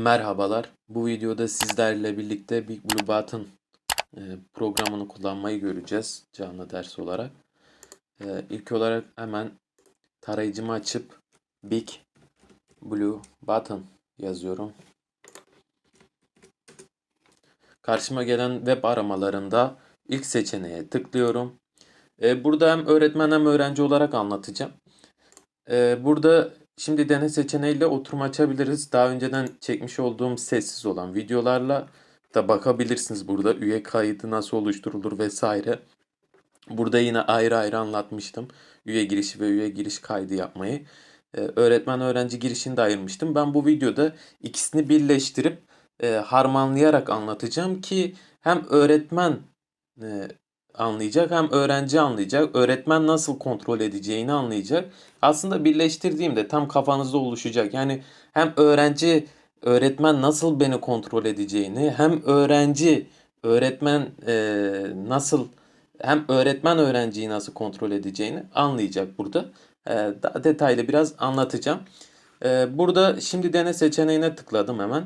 Merhabalar. Bu videoda sizlerle birlikte Big Blue Button e, programını kullanmayı göreceğiz canlı ders olarak. E, İlk olarak hemen tarayıcımı açıp Big Blue Button yazıyorum. Karşıma gelen web aramalarında ilk seçeneğe tıklıyorum. E, Burada hem öğretmen hem öğrenci olarak anlatacağım. Burada şimdi deney seçeneğiyle oturum açabiliriz. Daha önceden çekmiş olduğum sessiz olan videolarla da bakabilirsiniz burada. Üye kaydı nasıl oluşturulur vesaire. Burada yine ayrı ayrı anlatmıştım. Üye girişi ve üye giriş kaydı yapmayı. Ee, öğretmen öğrenci girişini de ayırmıştım. Ben bu videoda ikisini birleştirip e, harmanlayarak anlatacağım ki hem öğretmen e, anlayacak hem öğrenci anlayacak. Öğretmen nasıl kontrol edeceğini anlayacak. Aslında birleştirdiğimde tam kafanızda oluşacak. Yani hem öğrenci öğretmen nasıl beni kontrol edeceğini hem öğrenci öğretmen e, nasıl hem öğretmen öğrenciyi nasıl kontrol edeceğini anlayacak burada. E, daha detaylı biraz anlatacağım. E, burada şimdi dene seçeneğine tıkladım hemen.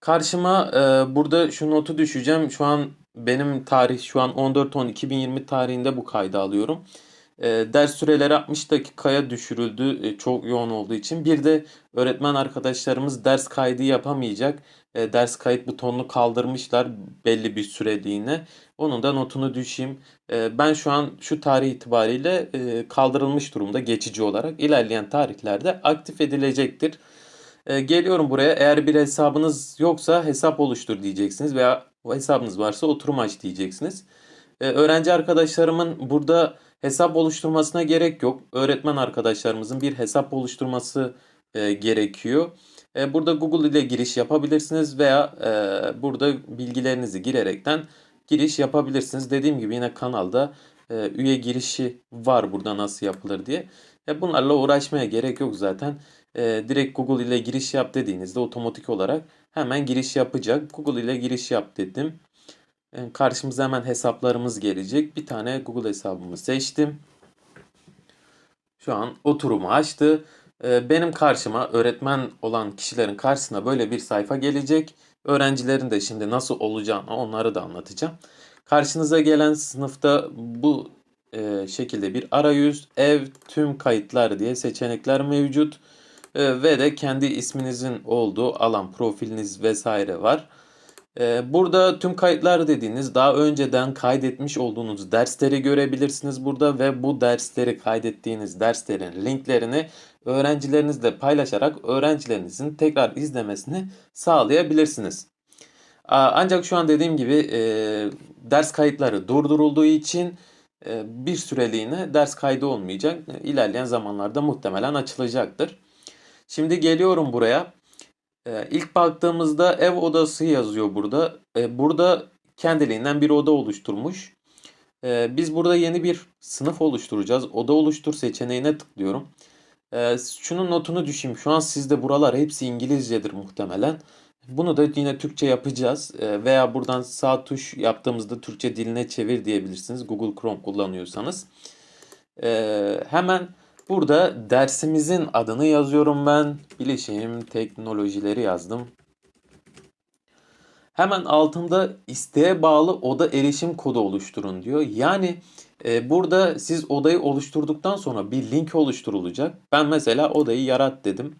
Karşıma e, burada şu notu düşeceğim. Şu an benim tarih şu an 14-10-2020 tarihinde bu kaydı alıyorum. E, ders süreleri 60 dakikaya düşürüldü e, çok yoğun olduğu için. Bir de öğretmen arkadaşlarımız ders kaydı yapamayacak. E, ders kayıt butonunu kaldırmışlar belli bir süreliğine. Onun da notunu düşeyim. E, ben şu an şu tarih itibariyle e, kaldırılmış durumda geçici olarak. İlerleyen tarihlerde aktif edilecektir. E, geliyorum buraya. Eğer bir hesabınız yoksa hesap oluştur diyeceksiniz veya hesabınız varsa oturum aç diyeceksiniz. E, öğrenci arkadaşlarımın burada hesap oluşturmasına gerek yok. Öğretmen arkadaşlarımızın bir hesap oluşturması e, gerekiyor. E, burada Google ile giriş yapabilirsiniz veya e, burada bilgilerinizi girerekten giriş yapabilirsiniz. Dediğim gibi yine kanalda e, üye girişi var burada nasıl yapılır diye. E, bunlarla uğraşmaya gerek yok zaten. E, direkt Google ile giriş yap dediğinizde otomatik olarak hemen giriş yapacak. Google ile giriş yap dedim. E, karşımıza hemen hesaplarımız gelecek. Bir tane Google hesabımı seçtim. Şu an oturumu açtı. E, benim karşıma öğretmen olan kişilerin karşısına böyle bir sayfa gelecek. Öğrencilerin de şimdi nasıl olacağını onları da anlatacağım. Karşınıza gelen sınıfta bu e, şekilde bir arayüz, ev, tüm kayıtlar diye seçenekler mevcut. E, ve de kendi isminizin olduğu alan, profiliniz vesaire var. E, burada tüm kayıtlar dediğiniz daha önceden kaydetmiş olduğunuz dersleri görebilirsiniz burada ve bu dersleri kaydettiğiniz derslerin linklerini öğrencilerinizle paylaşarak öğrencilerinizin tekrar izlemesini sağlayabilirsiniz. Ancak şu an dediğim gibi e, ders kayıtları durdurulduğu için e, bir süreliğine ders kaydı olmayacak. İlerleyen zamanlarda muhtemelen açılacaktır. Şimdi geliyorum buraya. Ee, ilk baktığımızda ev odası yazıyor burada. Ee, burada kendiliğinden bir oda oluşturmuş. Ee, biz burada yeni bir sınıf oluşturacağız. Oda oluştur seçeneğine tıklıyorum. Ee, şunun notunu düşeyim. Şu an sizde buralar hepsi İngilizcedir muhtemelen. Bunu da yine Türkçe yapacağız. Ee, veya buradan sağ tuş yaptığımızda Türkçe diline çevir diyebilirsiniz. Google Chrome kullanıyorsanız. Ee, hemen Burada dersimizin adını yazıyorum ben. Bilişim teknolojileri yazdım. Hemen altında isteğe bağlı oda erişim kodu oluşturun diyor. Yani e, burada siz odayı oluşturduktan sonra bir link oluşturulacak. Ben mesela odayı yarat dedim.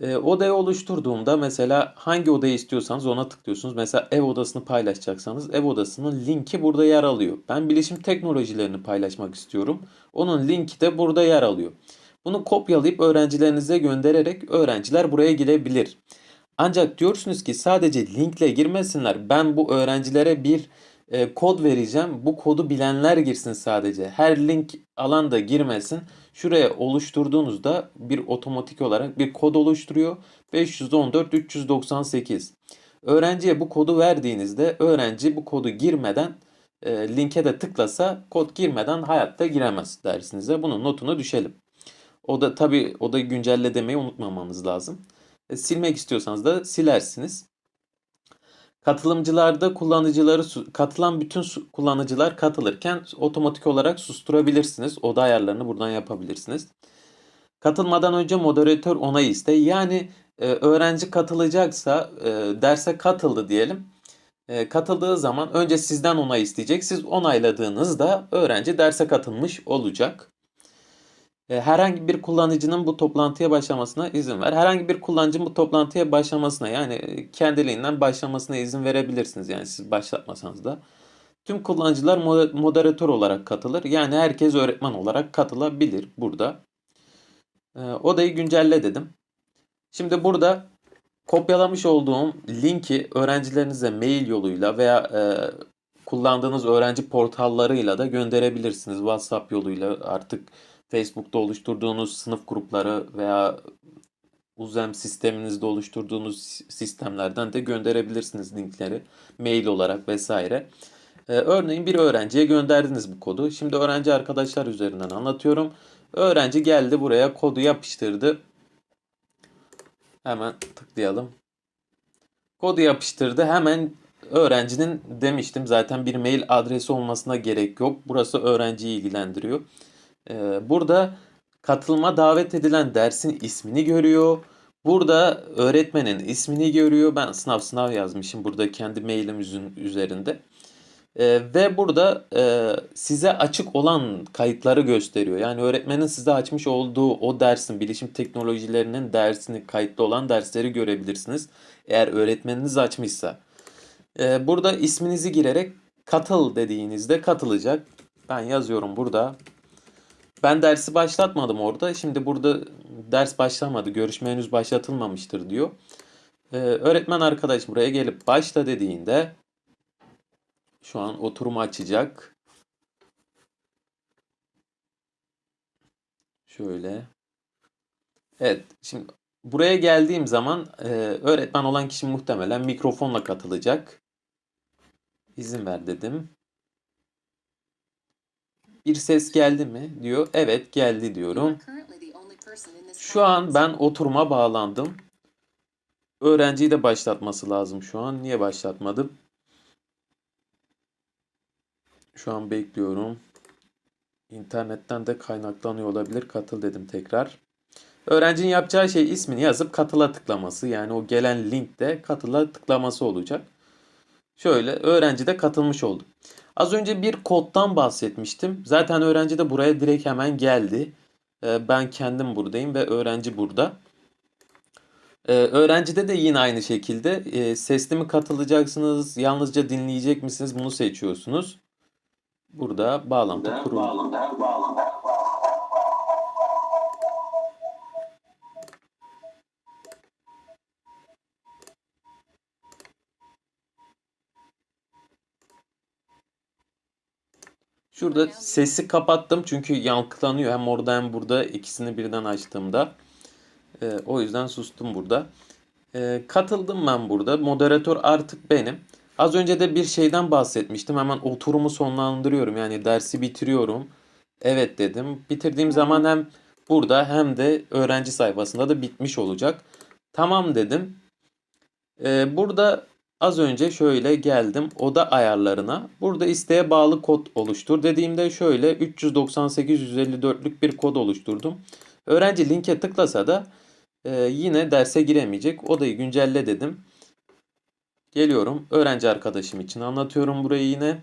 E, odayı oluşturduğumda mesela hangi odayı istiyorsanız ona tıklıyorsunuz. Mesela ev odasını paylaşacaksanız ev odasının linki burada yer alıyor. Ben bilişim teknolojilerini paylaşmak istiyorum. Onun linki de burada yer alıyor. Bunu kopyalayıp öğrencilerinize göndererek öğrenciler buraya girebilir. Ancak diyorsunuz ki sadece linkle girmesinler. Ben bu öğrencilere bir e, kod vereceğim. Bu kodu bilenler girsin sadece. Her link alan da girmesin. Şuraya oluşturduğunuzda bir otomatik olarak bir kod oluşturuyor. 514 398. Öğrenciye bu kodu verdiğinizde öğrenci bu kodu girmeden e, linke de tıklasa kod girmeden hayatta giremez dersinize. Bunun notunu düşelim. O da tabi o da güncelle demeyi unutmamanız lazım. E, silmek istiyorsanız da silersiniz. Katılımcılarda kullanıcıları katılan bütün kullanıcılar katılırken otomatik olarak susturabilirsiniz. Oda ayarlarını buradan yapabilirsiniz. Katılmadan önce moderatör onayı iste. Yani e, öğrenci katılacaksa e, derse katıldı diyelim. E, katıldığı zaman önce sizden onay isteyecek. Siz onayladığınızda öğrenci derse katılmış olacak. E, herhangi bir kullanıcının bu toplantıya başlamasına izin ver. Herhangi bir kullanıcının bu toplantıya başlamasına yani e, kendiliğinden başlamasına izin verebilirsiniz. Yani siz başlatmasanız da. Tüm kullanıcılar mo- moderatör olarak katılır. Yani herkes öğretmen olarak katılabilir burada. E, odayı güncelle dedim. Şimdi burada kopyalamış olduğum linki öğrencilerinize mail yoluyla veya e, kullandığınız öğrenci portallarıyla da gönderebilirsiniz. WhatsApp yoluyla artık Facebook'ta oluşturduğunuz sınıf grupları veya Uzem sisteminizde oluşturduğunuz sistemlerden de gönderebilirsiniz linkleri mail olarak vesaire. Ee, örneğin bir öğrenciye gönderdiniz bu kodu. Şimdi öğrenci arkadaşlar üzerinden anlatıyorum. Öğrenci geldi buraya kodu yapıştırdı. Hemen tıklayalım. Kodu yapıştırdı. Hemen öğrencinin demiştim zaten bir mail adresi olmasına gerek yok. Burası öğrenciyi ilgilendiriyor. Ee, burada katılma davet edilen dersin ismini görüyor. Burada öğretmenin ismini görüyor. Ben sınav sınav yazmışım burada kendi mailimizin üzerinde. Ee, ve burada e, size açık olan kayıtları gösteriyor. Yani öğretmenin size açmış olduğu o dersin, bilişim teknolojilerinin dersini, kayıtlı olan dersleri görebilirsiniz. Eğer öğretmeniniz açmışsa. Ee, burada isminizi girerek katıl dediğinizde katılacak. Ben yazıyorum burada. Ben dersi başlatmadım orada. Şimdi burada ders başlamadı. Görüşme henüz başlatılmamıştır diyor. Ee, öğretmen arkadaş buraya gelip başla dediğinde şu an oturumu açacak. Şöyle. Evet, şimdi buraya geldiğim zaman e, öğretmen olan kişi muhtemelen mikrofonla katılacak. İzin ver dedim. Bir ses geldi mi diyor. Evet geldi diyorum. Şu an ben oturuma bağlandım. Öğrenciyi de başlatması lazım şu an. Niye başlatmadım? Şu an bekliyorum. İnternetten de kaynaklanıyor olabilir. Katıl dedim tekrar. Öğrencinin yapacağı şey ismini yazıp katıla tıklaması. Yani o gelen linkte katıla tıklaması olacak. Şöyle öğrenci de katılmış oldu. Az önce bir koddan bahsetmiştim. Zaten öğrenci de buraya direkt hemen geldi. Ee, Ben kendim buradayım ve öğrenci burada. Ee, Öğrencide de yine aynı şekilde e, sesli mi katılacaksınız, yalnızca dinleyecek misiniz bunu seçiyorsunuz. Burada bağlantı kurulu. Şurada sesi kapattım çünkü yankılanıyor hem orada hem burada ikisini birden açtığımda. Ee, o yüzden sustum burada. Ee, katıldım ben burada. Moderatör artık benim. Az önce de bir şeyden bahsetmiştim. Hemen oturumu sonlandırıyorum. Yani dersi bitiriyorum. Evet dedim. Bitirdiğim zaman hem burada hem de öğrenci sayfasında da bitmiş olacak. Tamam dedim. Ee, burada az önce şöyle geldim oda ayarlarına. Burada isteğe bağlı kod oluştur dediğimde şöyle 398-154'lük bir kod oluşturdum. Öğrenci linke tıklasa da e, yine derse giremeyecek. Odayı güncelle dedim. Geliyorum. Öğrenci arkadaşım için anlatıyorum burayı yine.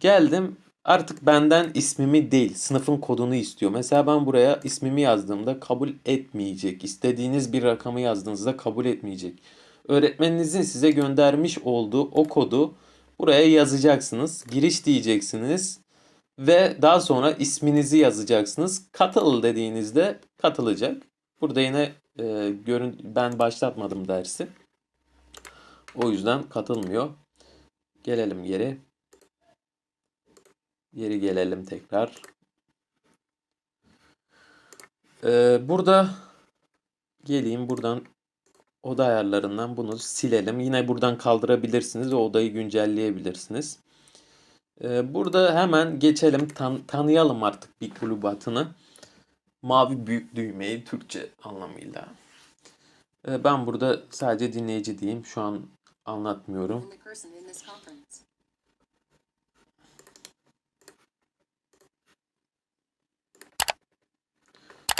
Geldim. Artık benden ismimi değil, sınıfın kodunu istiyor. Mesela ben buraya ismimi yazdığımda kabul etmeyecek. İstediğiniz bir rakamı yazdığınızda kabul etmeyecek. Öğretmeninizin size göndermiş olduğu o kodu buraya yazacaksınız. Giriş diyeceksiniz ve daha sonra isminizi yazacaksınız. Katıl dediğinizde katılacak. Burada yine e, görün ben başlatmadım dersi. O yüzden katılmıyor. Gelelim geri. Geri gelelim tekrar. Ee, burada geleyim buradan oda ayarlarından bunu silelim. Yine buradan kaldırabilirsiniz ve odayı güncelleyebilirsiniz. Ee, burada hemen geçelim tan- tanıyalım artık bir kulübatını. Mavi büyük düğmeyi Türkçe anlamıyla. Ee, ben burada sadece dinleyici diyeyim. Şu an anlatmıyorum.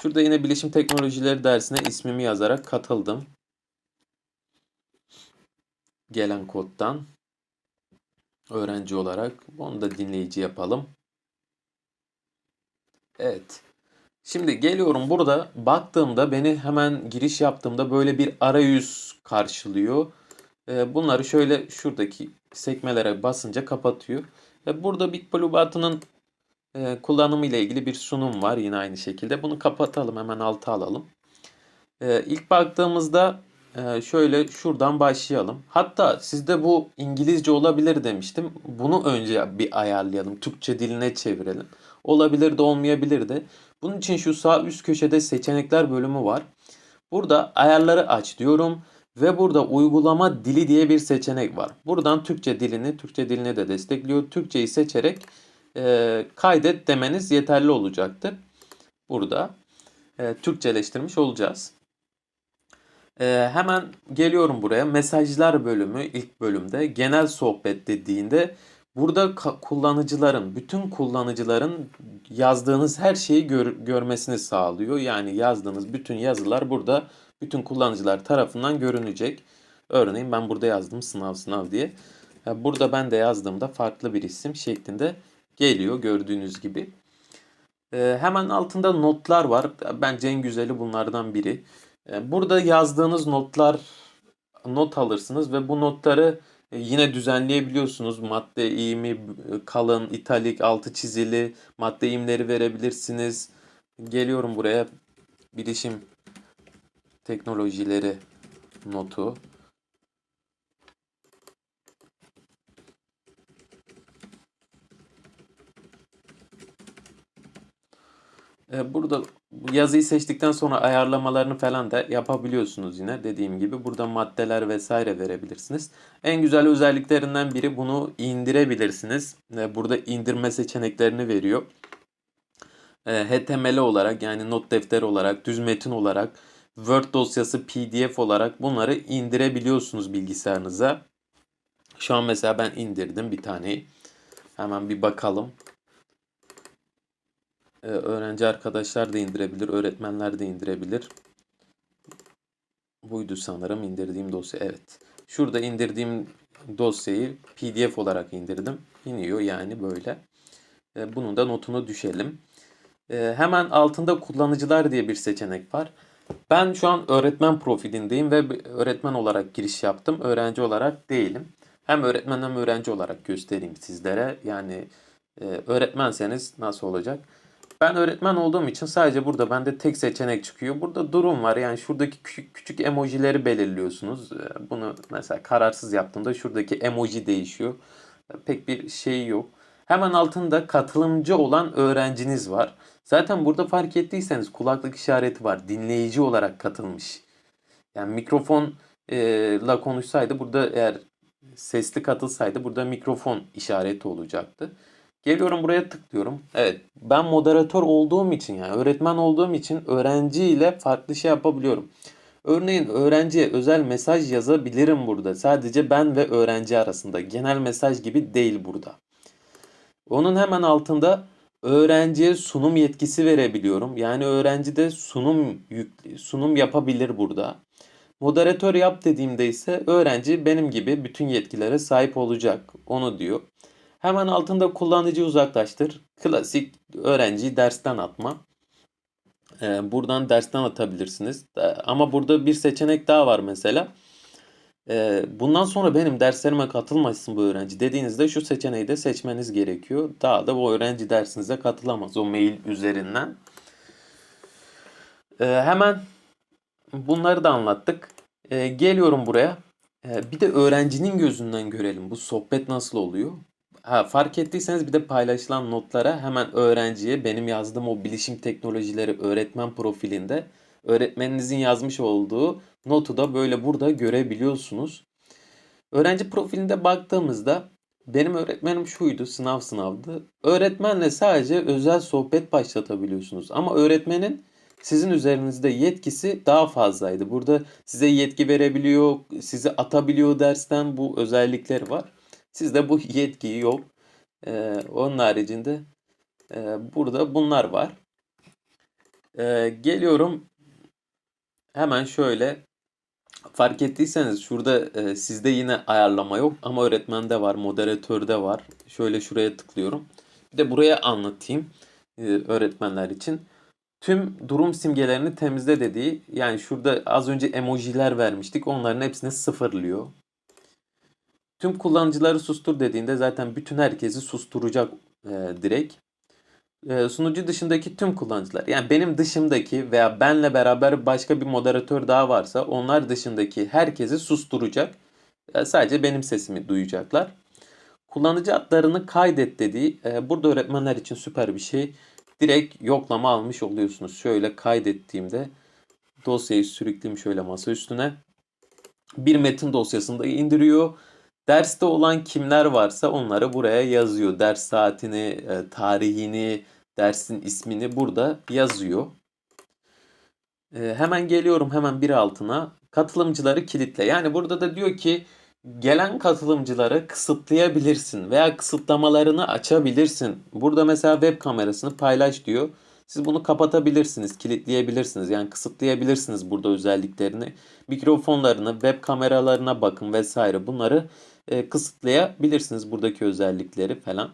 Şurada yine bilişim teknolojileri dersine ismimi yazarak katıldım. Gelen koddan öğrenci olarak onu da dinleyici yapalım. Evet. Şimdi geliyorum burada baktığımda beni hemen giriş yaptığımda böyle bir arayüz karşılıyor. Ee, Bunları şöyle şuradaki sekmelere basınca kapatıyor. Ve burada Big Blue Button'ın e, kullanımı ile ilgili bir sunum var yine aynı şekilde. Bunu kapatalım hemen alta alalım. Ee, ilk baktığımızda e, şöyle şuradan başlayalım. Hatta sizde bu İngilizce olabilir demiştim. Bunu önce bir ayarlayalım. Türkçe diline çevirelim. Olabilir de olmayabilir de. Bunun için şu sağ üst köşede seçenekler bölümü var. Burada ayarları aç diyorum ve burada uygulama dili diye bir seçenek var. Buradan Türkçe dilini, Türkçe dilini de destekliyor. Türkçeyi seçerek e, kaydet demeniz yeterli olacaktır. Burada e, Türkçeleştirmiş olacağız. E, hemen geliyorum buraya. Mesajlar bölümü ilk bölümde genel sohbet dediğinde burada kullanıcıların, bütün kullanıcıların yazdığınız her şeyi gör- görmesini sağlıyor. Yani yazdığınız bütün yazılar burada bütün kullanıcılar tarafından görünecek. Örneğin ben burada yazdım sınav sınav diye. Ya Burada ben de yazdığımda farklı bir isim şeklinde geliyor gördüğünüz gibi. Ee, hemen altında notlar var. Bence en güzeli bunlardan biri. Ee, burada yazdığınız notlar not alırsınız ve bu notları e, yine düzenleyebiliyorsunuz. Madde eğimi, e, kalın, italik, altı çizili madde eğimleri verebilirsiniz. Geliyorum buraya bilişim teknolojileri notu. Ee, Burada bu yazıyı seçtikten sonra ayarlamalarını falan da yapabiliyorsunuz yine. Dediğim gibi burada maddeler vesaire verebilirsiniz. En güzel özelliklerinden biri bunu indirebilirsiniz. Ee, Burada indirme seçeneklerini veriyor. Ee, HTML olarak yani not defteri olarak, düz metin olarak, Word dosyası, PDF olarak bunları indirebiliyorsunuz bilgisayarınıza. Şu an mesela ben indirdim bir taneyi. Hemen bir bakalım. Ee, öğrenci arkadaşlar da indirebilir, öğretmenler de indirebilir. Buydu sanırım indirdiğim dosya. Evet. Şurada indirdiğim dosyayı PDF olarak indirdim. İniyor yani böyle. Ee, bunun da notunu düşelim. Ee, hemen altında kullanıcılar diye bir seçenek var. Ben şu an öğretmen profilindeyim ve öğretmen olarak giriş yaptım. Öğrenci olarak değilim. Hem öğretmen hem öğrenci olarak göstereyim sizlere. Yani e, öğretmenseniz nasıl olacak? Ben öğretmen olduğum için sadece burada bende tek seçenek çıkıyor. Burada durum var. Yani şuradaki küçük küçük emojileri belirliyorsunuz. Ee, Bunu mesela kararsız yaptığımda şuradaki emoji değişiyor. Ee, Pek bir şey yok. Hemen altında katılımcı olan öğrenciniz var. Zaten burada fark ettiyseniz kulaklık işareti var. Dinleyici olarak katılmış. Yani mikrofon e, konuşsaydı burada eğer sesli katılsaydı burada mikrofon işareti olacaktı. Geliyorum buraya tıklıyorum. Evet ben moderatör olduğum için yani öğretmen olduğum için öğrenciyle farklı şey yapabiliyorum. Örneğin öğrenciye özel mesaj yazabilirim burada. Sadece ben ve öğrenci arasında. Genel mesaj gibi değil burada. Onun hemen altında öğrenciye sunum yetkisi verebiliyorum. Yani öğrenci de sunum yük- sunum yapabilir burada. Moderatör yap dediğimde ise öğrenci benim gibi bütün yetkilere sahip olacak. Onu diyor. Hemen altında kullanıcı uzaklaştır. Klasik öğrenciyi dersten atma. Ee, buradan dersten atabilirsiniz. Ee, ama burada bir seçenek daha var mesela. Ee, bundan sonra benim derslerime katılmasın bu öğrenci dediğinizde şu seçeneği de seçmeniz gerekiyor. Daha da bu öğrenci dersinize katılamaz o mail üzerinden. Ee, hemen bunları da anlattık. Ee, geliyorum buraya. Ee, bir de öğrencinin gözünden görelim bu sohbet nasıl oluyor. Ha, fark ettiyseniz bir de paylaşılan notlara hemen öğrenciye benim yazdığım o bilişim teknolojileri öğretmen profilinde öğretmeninizin yazmış olduğu notu da böyle burada görebiliyorsunuz. Öğrenci profilinde baktığımızda benim öğretmenim şuydu, sınav sınavdı. Öğretmenle sadece özel sohbet başlatabiliyorsunuz. Ama öğretmenin sizin üzerinizde yetkisi daha fazlaydı. Burada size yetki verebiliyor, sizi atabiliyor dersten bu özellikleri var. Sizde bu yetki yok. Ee, onun haricinde e, burada bunlar var. Ee, geliyorum hemen şöyle fark ettiyseniz şurada e, sizde yine ayarlama yok ama öğretmende var, moderatörde var. Şöyle şuraya tıklıyorum. Bir de buraya anlatayım e, öğretmenler için. Tüm durum simgelerini temizle dediği yani şurada az önce emojiler vermiştik. Onların hepsini sıfırlıyor. Tüm kullanıcıları sustur dediğinde zaten bütün herkesi susturacak e, direkt. E, sunucu dışındaki tüm kullanıcılar yani benim dışımdaki veya benle beraber başka bir moderatör daha varsa onlar dışındaki herkesi susturacak. E, sadece benim sesimi duyacaklar. Kullanıcı adlarını kaydet dediği e, burada öğretmenler için süper bir şey. Direkt yoklama almış oluyorsunuz. Şöyle kaydettiğimde dosyayı sürükleyeyim şöyle masa üstüne. Bir metin dosyasını indiriyor. Derste olan kimler varsa onları buraya yazıyor. Ders saatini, e, tarihini, dersin ismini burada yazıyor. E, hemen geliyorum hemen bir altına. Katılımcıları kilitle. Yani burada da diyor ki gelen katılımcıları kısıtlayabilirsin veya kısıtlamalarını açabilirsin. Burada mesela web kamerasını paylaş diyor. Siz bunu kapatabilirsiniz, kilitleyebilirsiniz. Yani kısıtlayabilirsiniz burada özelliklerini. Mikrofonlarını, web kameralarına bakın vesaire. Bunları e, kısıtlayabilirsiniz buradaki özellikleri falan.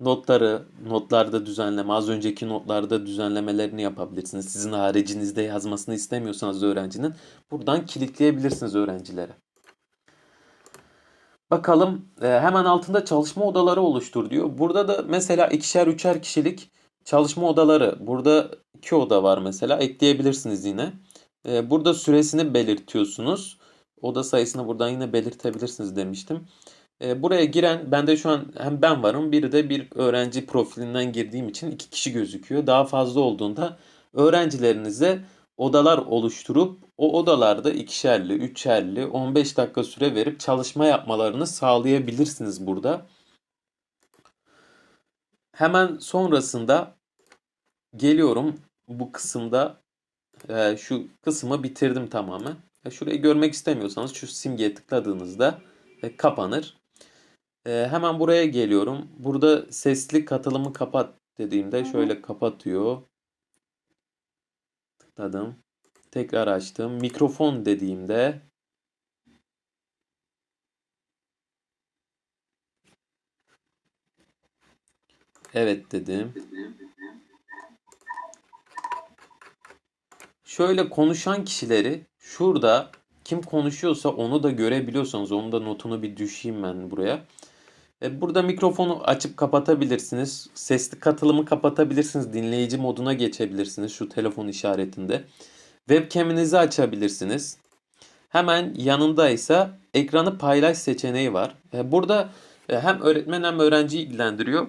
Notları, notlarda düzenleme, az önceki notlarda düzenlemelerini yapabilirsiniz. Sizin haricinizde yazmasını istemiyorsanız öğrencinin buradan kilitleyebilirsiniz öğrencilere. Bakalım e, hemen altında çalışma odaları oluştur diyor. Burada da mesela ikişer üçer kişilik çalışma odaları. Burada iki oda var mesela ekleyebilirsiniz yine. E, burada süresini belirtiyorsunuz. Oda sayısını buradan yine belirtebilirsiniz demiştim. E, buraya giren bende şu an hem ben varım bir de bir öğrenci profilinden girdiğim için iki kişi gözüküyor. Daha fazla olduğunda öğrencilerinize odalar oluşturup o odalarda ikişerli, üçerli, 15 dakika süre verip çalışma yapmalarını sağlayabilirsiniz burada. Hemen sonrasında geliyorum bu kısımda e, şu kısmı bitirdim tamamen. Şurayı görmek istemiyorsanız şu simgeye tıkladığınızda e, kapanır. E, hemen buraya geliyorum. Burada sesli katılımı kapat dediğimde şöyle kapatıyor. Tıkladım. Tekrar açtım. Mikrofon dediğimde Evet dedim. Şöyle konuşan kişileri şurada kim konuşuyorsa onu da görebiliyorsanız onun da notunu bir düşeyim ben buraya. E, burada mikrofonu açıp kapatabilirsiniz. Sesli katılımı kapatabilirsiniz. Dinleyici moduna geçebilirsiniz şu telefon işaretinde. Webcam'inizi açabilirsiniz. Hemen yanında ise ekranı paylaş seçeneği var. E, burada e, hem öğretmen hem öğrenciyi ilgilendiriyor.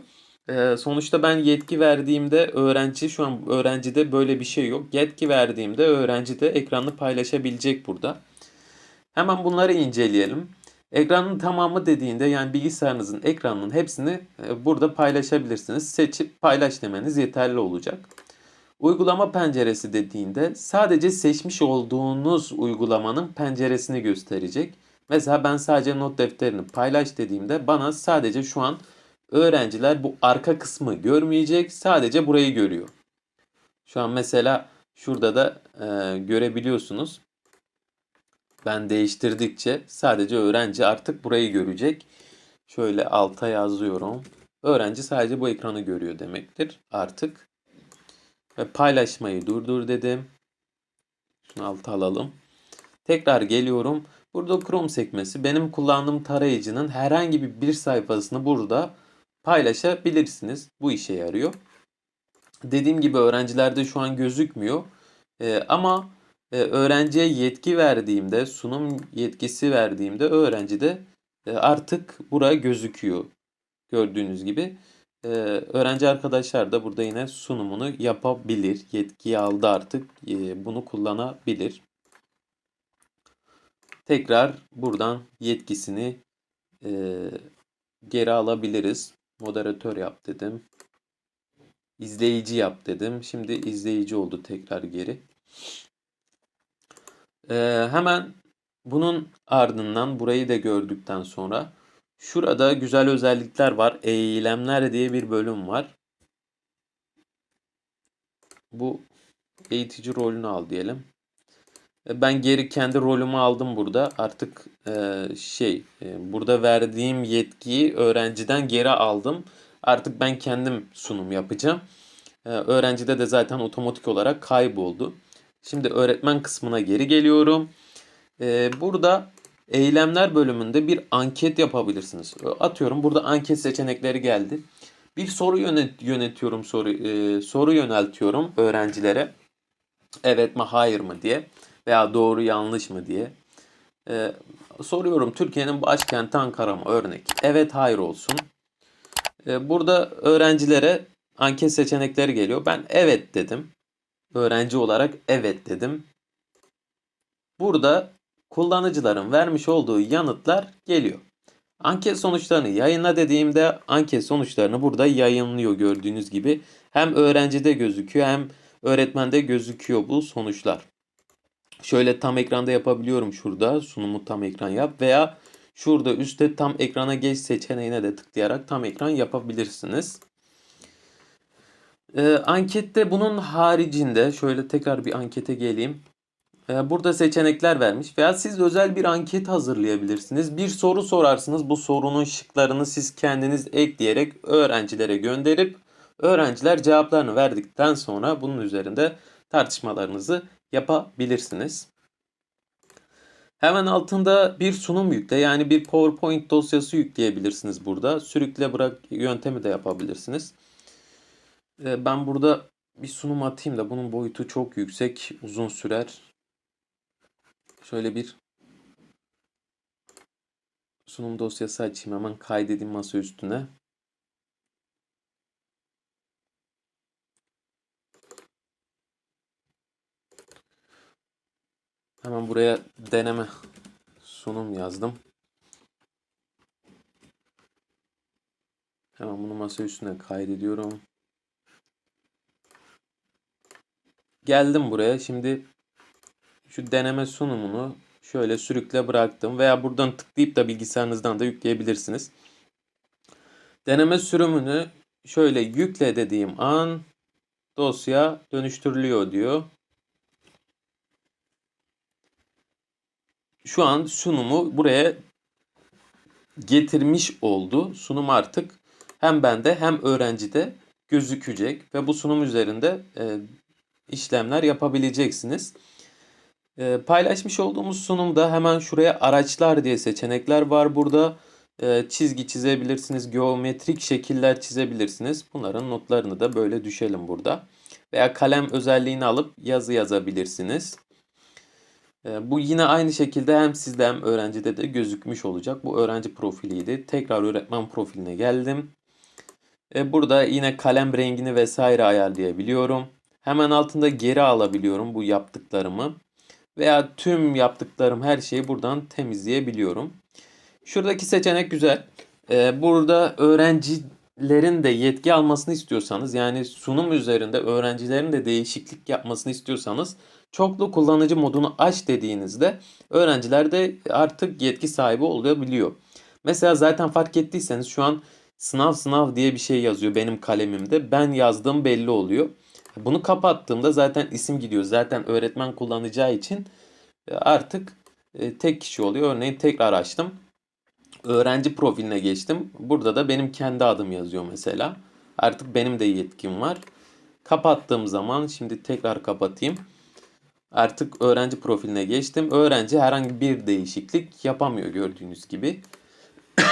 E, sonuçta ben yetki verdiğimde öğrenci şu an öğrencide böyle bir şey yok. Yetki verdiğimde öğrenci de ekranı paylaşabilecek burada. Hemen bunları inceleyelim. Ekranın tamamı dediğinde yani bilgisayarınızın ekranının hepsini burada paylaşabilirsiniz. Seçip paylaş demeniz yeterli olacak. Uygulama penceresi dediğinde sadece seçmiş olduğunuz uygulamanın penceresini gösterecek. Mesela ben sadece not defterini paylaş dediğimde bana sadece şu an öğrenciler bu arka kısmı görmeyecek. Sadece burayı görüyor. Şu an mesela şurada da e, görebiliyorsunuz. Ben değiştirdikçe sadece öğrenci artık burayı görecek. Şöyle alta yazıyorum. Öğrenci sadece bu ekranı görüyor demektir artık. Ve paylaşmayı durdur dedim. Şunu alta alalım. Tekrar geliyorum. Burada Chrome sekmesi benim kullandığım tarayıcının herhangi bir sayfasını burada paylaşabilirsiniz. Bu işe yarıyor. Dediğim gibi öğrencilerde şu an gözükmüyor. Ee, ama e, öğrenciye yetki verdiğimde, sunum yetkisi verdiğimde öğrenci de e, artık buraya gözüküyor. Gördüğünüz gibi. Ee, öğrenci arkadaşlar da burada yine sunumunu yapabilir. Yetkiyi aldı artık. Ee, bunu kullanabilir. Tekrar buradan yetkisini e, geri alabiliriz. Moderatör yap dedim. İzleyici yap dedim. Şimdi izleyici oldu tekrar geri. Ee, hemen bunun ardından burayı da gördükten sonra Şurada güzel özellikler var. Eylemler diye bir bölüm var. Bu eğitici rolünü al diyelim. E, Ben geri kendi rolümü aldım burada. Artık e, şey e, burada verdiğim yetkiyi öğrenciden geri aldım. Artık ben kendim sunum yapacağım. Öğrencide de zaten otomatik olarak kayboldu. Şimdi öğretmen kısmına geri geliyorum. Burada eylemler bölümünde bir anket yapabilirsiniz. Atıyorum burada anket seçenekleri geldi. Bir soru yönet yönetiyorum soru soru yöneltiyorum öğrencilere. Evet mi hayır mı diye veya doğru yanlış mı diye. Ee, soruyorum Türkiye'nin başkenti Ankara mı örnek. Evet hayır olsun. Ee, burada öğrencilere anket seçenekleri geliyor. Ben evet dedim. Öğrenci olarak evet dedim. Burada kullanıcıların vermiş olduğu yanıtlar geliyor. Anket sonuçlarını yayınla dediğimde anket sonuçlarını burada yayınlıyor gördüğünüz gibi. Hem öğrencide gözüküyor hem öğretmende gözüküyor bu sonuçlar. Şöyle tam ekranda yapabiliyorum şurada. Sunumu tam ekran yap veya şurada üstte tam ekrana geç seçeneğine de tıklayarak tam ekran yapabilirsiniz. Ee, ankette bunun haricinde şöyle tekrar bir ankete geleyim. Ee, burada seçenekler vermiş veya siz özel bir anket hazırlayabilirsiniz. Bir soru sorarsınız. Bu sorunun şıklarını siz kendiniz ekleyerek öğrencilere gönderip öğrenciler cevaplarını verdikten sonra bunun üzerinde tartışmalarınızı yapabilirsiniz. Hemen altında bir sunum yükle yani bir PowerPoint dosyası yükleyebilirsiniz burada. Sürükle bırak yöntemi de yapabilirsiniz. Ee, Ben burada bir sunum atayım da bunun boyutu çok yüksek, uzun sürer. Şöyle bir sunum dosyası açayım hemen kaydedeyim masa üstüne. Hemen buraya deneme sunum yazdım. Hemen bunu masa üstüne kaydediyorum. Geldim buraya. Şimdi şu deneme sunumunu şöyle sürükle bıraktım veya buradan tıklayıp da bilgisayarınızdan da yükleyebilirsiniz. Deneme sürümünü şöyle yükle dediğim an dosya dönüştürülüyor diyor. Şu an sunumu buraya getirmiş oldu. Sunum artık hem bende hem öğrencide gözükecek ve bu sunum üzerinde e, işlemler yapabileceksiniz. E, paylaşmış olduğumuz sunumda hemen şuraya araçlar diye seçenekler var burada. E, çizgi çizebilirsiniz, geometrik şekiller çizebilirsiniz. Bunların notlarını da böyle düşelim burada. Veya kalem özelliğini alıp yazı yazabilirsiniz. E, bu yine aynı şekilde hem sizde hem öğrencide de gözükmüş olacak. Bu öğrenci profiliydi. Tekrar öğretmen profiline geldim. E, burada yine kalem rengini vesaire ayarlayabiliyorum. Hemen altında geri alabiliyorum bu yaptıklarımı. Veya tüm yaptıklarım her şeyi buradan temizleyebiliyorum. Şuradaki seçenek güzel. Ee, burada öğrencilerin de yetki almasını istiyorsanız yani sunum üzerinde öğrencilerin de değişiklik yapmasını istiyorsanız çoklu kullanıcı modunu aç dediğinizde öğrenciler de artık yetki sahibi olabiliyor. Mesela zaten fark ettiyseniz şu an sınav sınav diye bir şey yazıyor benim kalemimde. Ben yazdığım belli oluyor. Bunu kapattığımda zaten isim gidiyor. Zaten öğretmen kullanacağı için e, artık e, tek kişi oluyor. Örneğin tekrar açtım. Öğrenci profiline geçtim. Burada da benim kendi adım yazıyor mesela. Artık benim de yetkim var. Kapattığım zaman şimdi tekrar kapatayım. Artık öğrenci profiline geçtim. Öğrenci herhangi bir değişiklik yapamıyor gördüğünüz gibi.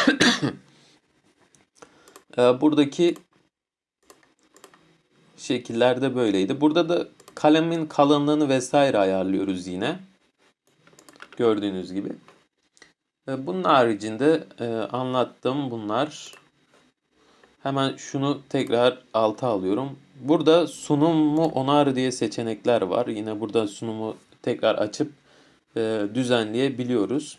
E, Buradaki şekiller de böyleydi. Burada da kalemin kalınlığını vesaire ayarlıyoruz yine. Gördüğünüz gibi. E, Bunun haricinde e, anlattığım bunlar. Hemen şunu tekrar alta alıyorum. Burada sunumu onar diye seçenekler var. Yine burada sunumu tekrar açıp e, düzenleyebiliyoruz.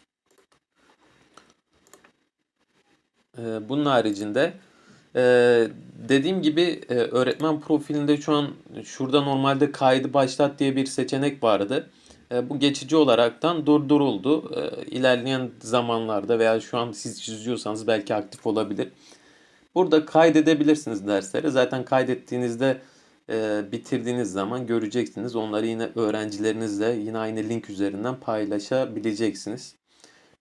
E, Bunun haricinde e, dediğim gibi e, öğretmen profilinde şu an şurada normalde kaydı başlat diye bir seçenek vardı. E, Bu geçici olaraktan durduruldu. E, İlerleyen zamanlarda veya şu an siz çiziyorsanız belki aktif olabilir. Burada kaydedebilirsiniz dersleri. Zaten kaydettiğinizde e, bitirdiğiniz zaman göreceksiniz. Onları yine öğrencilerinizle yine aynı link üzerinden paylaşabileceksiniz.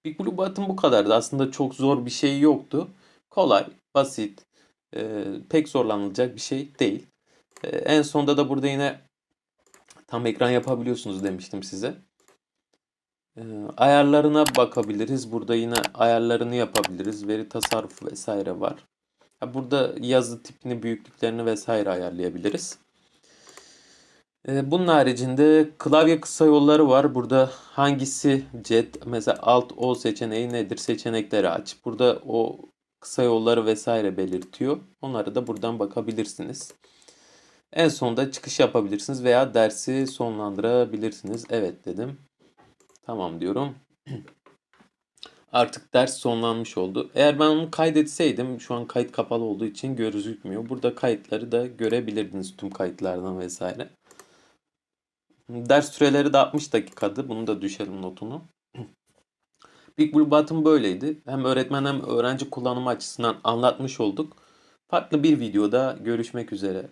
Big Blue Button bu kadardı. Aslında çok zor bir şey yoktu. Kolay, basit, e, pek zorlanılacak bir şey değil. E, en sonda da burada yine tam ekran yapabiliyorsunuz demiştim size. E, ayarlarına bakabiliriz. Burada yine ayarlarını yapabiliriz. Veri tasarrufu vesaire var. Burada yazı tipini, büyüklüklerini vesaire ayarlayabiliriz. Ee, Bunun haricinde klavye kısa yolları var. Burada hangisi cet mesela alt o seçeneği nedir seçenekleri aç. Burada o kısa yolları vesaire belirtiyor. Onlara da buradan bakabilirsiniz. En sonda çıkış yapabilirsiniz veya dersi sonlandırabilirsiniz. Evet dedim. Tamam diyorum. Artık ders sonlanmış oldu. Eğer ben onu kaydetseydim şu an kayıt kapalı olduğu için gözükmüyor. Burada kayıtları da görebilirdiniz tüm kayıtlardan vesaire. Ders süreleri de 60 dakikadı. Bunu da düşelim notunu. Big Blue Button böyleydi. Hem öğretmen hem öğrenci kullanımı açısından anlatmış olduk. Farklı bir videoda görüşmek üzere.